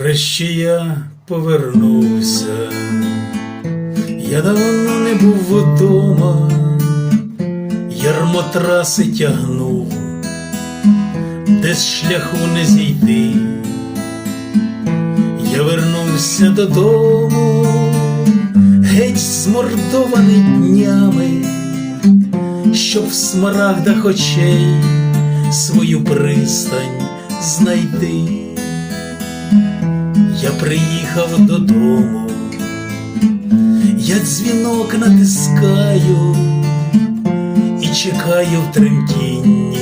Врешті я повернувся, я давно не був вдома, ярмо траси тягнув, десь шляху не зійти. Я вернувся додому, геть змордований днями, щоб в смарагдах очей свою пристань знайти. Я приїхав додому, я дзвінок натискаю і чекаю в тремтінні,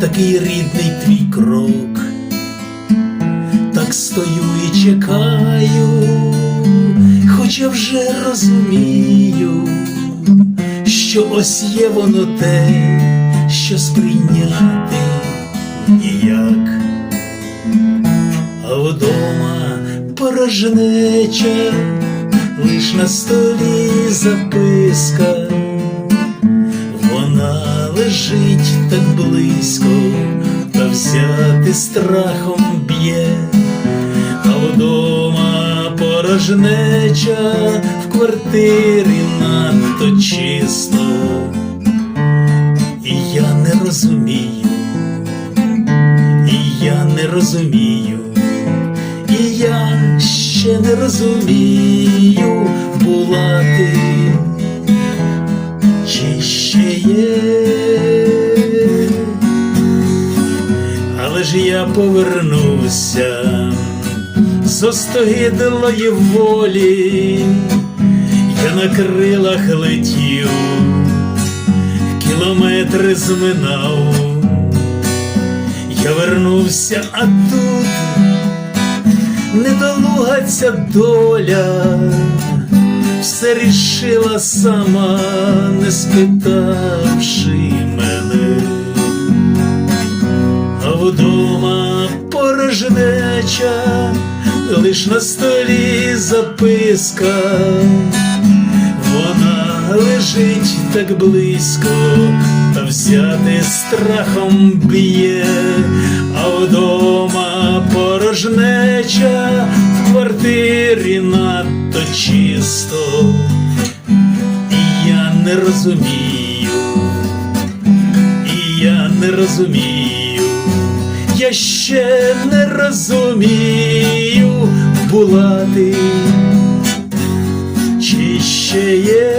такий рідний твій крок, так стою і чекаю, хоча вже розумію, що ось є воно те, що сприйняти ніяк а вдома порожнеча, лиш на столі записка, вона лежить так близько, та взяти страхом б'є, а вдома порожнеча в квартирі надто чисто, і я не розумію. Я не розумію, розумію, була ти. Чи ще є, але ж я повернуся з остогидлої волі, я на крилах летів, кілометри зминав. Я вернувся, а тут недолуга ця доля, все рішила сама, не спитавши мене, а вдома порожнеча, лиш на столі записка, вона лежить так близько, та взяти страхом б'є, чисто, і я не розумію, і я не розумію, я ще не розумію, була ти чи ще є,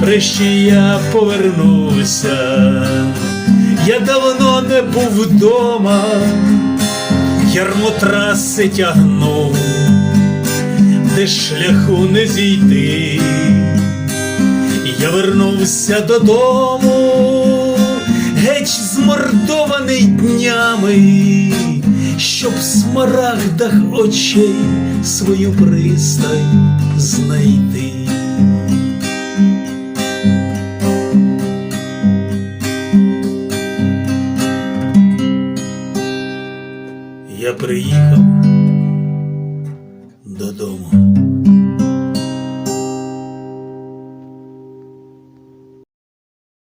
врешті я повернуся, я давно не був вдома, ярмо траси тягнув, де шляху не зійти, я вернувся додому, геть змордований днями, щоб в смарагдах очей свою пристань знайти. Я приїхав